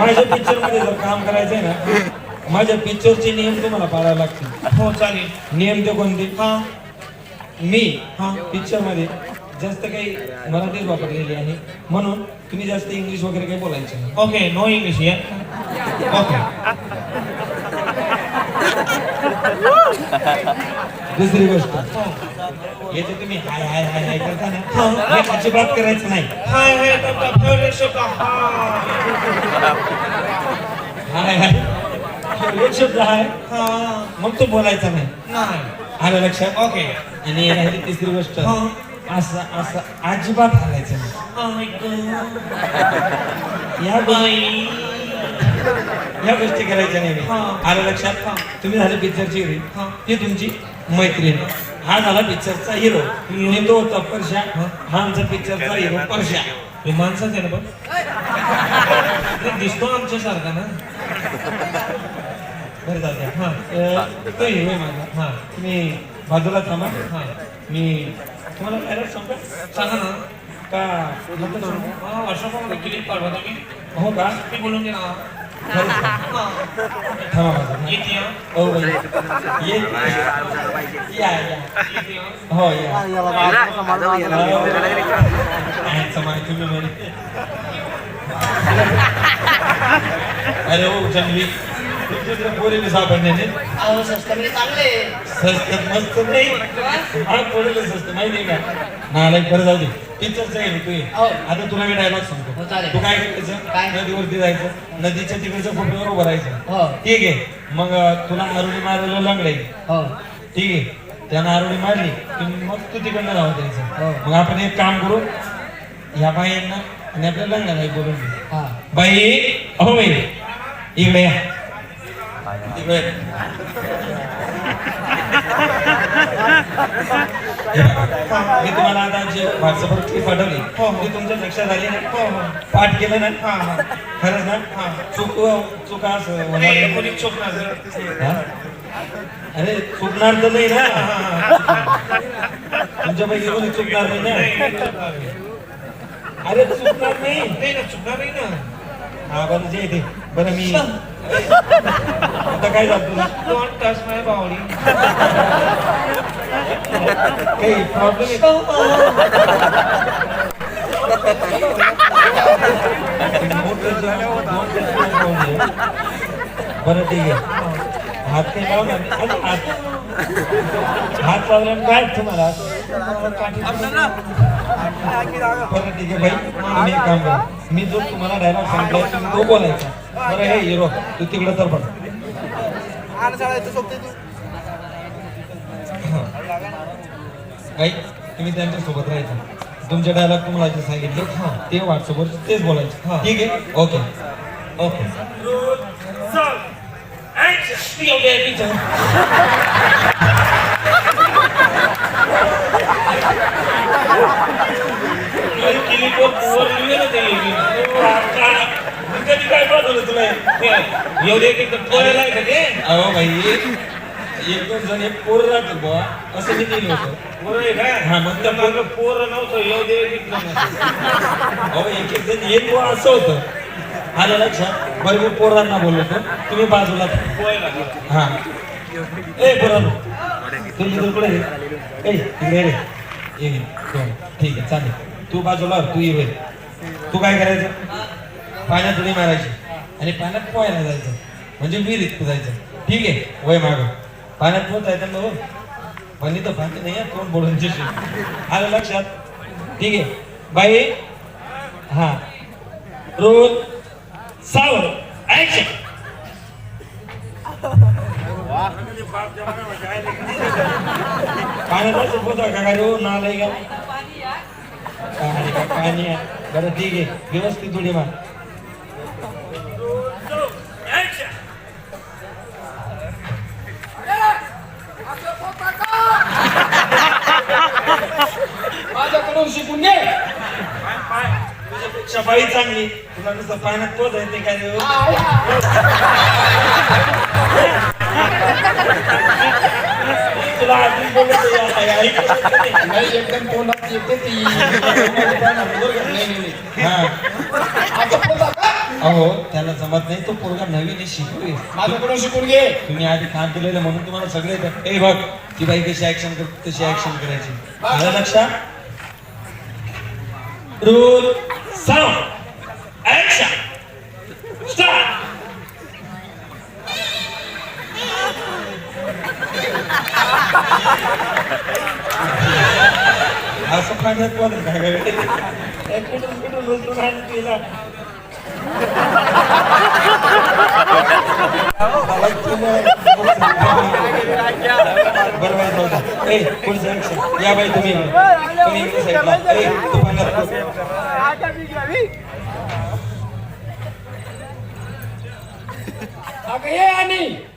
माझ्या पिक्चरमध्ये जर काम करायचं आहे ना माझ्या पिक्चरचे नियम तुम्हाला पाळावे लागतील. हो चालेल. नियम ते कोणते? हा. मी हा. पिक्चरमध्ये जास्त काही मराठीच वापरलेली आहे. म्हणून तुम्ही जास्त इंग्लिश वगैरे काही बोलायचं नाही. ओके नो इंग्लिश या ओके दुसरी गोष्ट. याचे तुम्ही हाय हाय हाय हाय करता ना हे. अजिबात करायचं नाही. हाय हाय फेवरेट शब्द हा. हाय हाय. एक शब्द हाय. हा. मग तो बोलायचा नाही. नाही. आलं लक्षात? ओके. आणि राहिली तिसरी गोष्ट. हा. असं असं अजिबात हालायचं नाही. या गो- बाई. या गोष्टी करायच्या नाही. हा. आलं लक्षात? तुम्ही झाले पिक्चरची हा. ती तुमची? मैत्रीण. हा झाला पिक्चरचा हिरो आणि तो होता परशा. हा? आमचा पिक्चरचा हिरो परशा. हे माणसाच आहे ना पण दिसतो आमच्या सारखा ना. बरं जाऊ द्या. हा. तो हिरो माझा. हा तुम्ही बाजूला थांबा. हा मी तुम्हाला डायरेक्ट सांगतो. सांगा ना का सांगू? हा वर्षापासून क्लिप काढवा तुम्ही? हो का मी बोलून घे ना. थांबा हा. ये. हा. हो. अरे हो तुमच्या पोरीने सापडणे अहो संस्कार चांगले स्वस्त मस्त नाही. पोरीला स्वस्त माहिती का? नालायक बरं जाऊ दे. ये. हो. आता तुला मी डायलॉग हो, सांगतो चालेल. तू काय करायचं? काय? नदीवरती जायचं. नदीच्या तिकडच्या फोटोवर उभं राहायचं. हो. ठीक आहे. मग अं, तुला आरोडी मारायला लागले हो. ठीक आहे. त्यानं आरोडी मारली की मग तू तिकडनं राहू हो. द्यायचं मग आपण एक काम करू. ह्या बाईंना आणि आपल्या लग्नाला बोलून घेऊ हा. बाई अहो बाई इकडे या. इकडे या. हे बघा, मी तुम्हाला आता जे व्हॉट्सअपवर क्लिप पाठवली. ती तुमच्या लक्षात आली ना पाठ केलं ना हा हा खरंच ना हा. चूक चुका असं. कोणी. हा? अरे चुकणार तर नाही ना तुमच्यापैकी कोणी चुकणार नाही ना चुकणार. अरे चुकणार नाही नाही ना चुकणार नाही ना हा बरं जे ते बरं मी आता काय झालं? डोंट टच माय बावडी काही प्रॉब्लेम बरं ठीक आहे. हात. अरे, हात. हात लावल्याने काय तुम्हाला बरं ठीक आहे. भाई काम करा. मी जो तुम्हाला डायलॉग तुम्ही तो बोलायचा. बरं हे हिरो तू तिकडं तर पड काही तुम्ही त्यांच्यासोबत राहायचं. तुमचे डायलॉग तुम्हाला जे सांगितले ते व्हॉट्सअपवर तेच बोलायचे. ठीक आहे? ओके. ओके. एवढे आहे तिथं. काही क्लिपवर वर लिहिलेलं ते मी कधी काय पाठवलं तुला हे? ते एवढे एक एक पोरायला आहे का ते अहो भाई एक दोन जण एक पोर राहतील बुवा. असं मी लिहिलं होतं. पोरं आहे का हा, मग त्या मागं पोरं नव्हतं एवढे एक एक जण. अहो एक एक जण एक बुवा असं होतं. आलं लक्षात? बरं मी पोरांना बोललो होतो. तुम्ही बाजूला. हा. ए पोरांनो. तुम्ही रे? ए इकडे रे. ये. ठीक आहे चालेल. तू बाजूला तू ये. तू काय करायचं? पाण्यात उडी मारायची. आणि पाण्यात पोहायला जायचं. म्हणजे विहिरीत पुजायचं. ठीक आहे वय माग. पाण्यात पोहतायचं ना हो पण इथं पाणी नाही आहे, कोण बोलून आलं लक्षात? ठीक आहे. बाई हा. रोज सावर ऍक्शन पाण्याचा का काय हो नालाय का पाणी बरं ठीक आहे. व्यवस्थित उडी मार. बाई चांगली तुला नुसतं पाण्यात पोच आहे ते काय रे हो? तुला अजून बोलत आहे आता, या ऐकत नाही. नाही एकदम तोंडात येते ती हा. अहो त्याला जमत नाही तो पोरगा नवीन आहे शिकू माझ्याकडून शिकून घे तुम्ही आधी काम केलेलं म्हणून तुम्हाला सगळे येतं. ए बघ ती बाई कशी ऍक्शन करते तशी ऍक्शन करायची आलं लक्षात रोल साऊंड ऍक्शन स्टार्ट असं पाण्यात कोण कुठून कुठून बोलतो सांग तिला बरोबर ए पुढचं या बाई तुम्ही. तुम्ही इकडे साईडला. ए तू पाण्यात बस. अगं ये आणि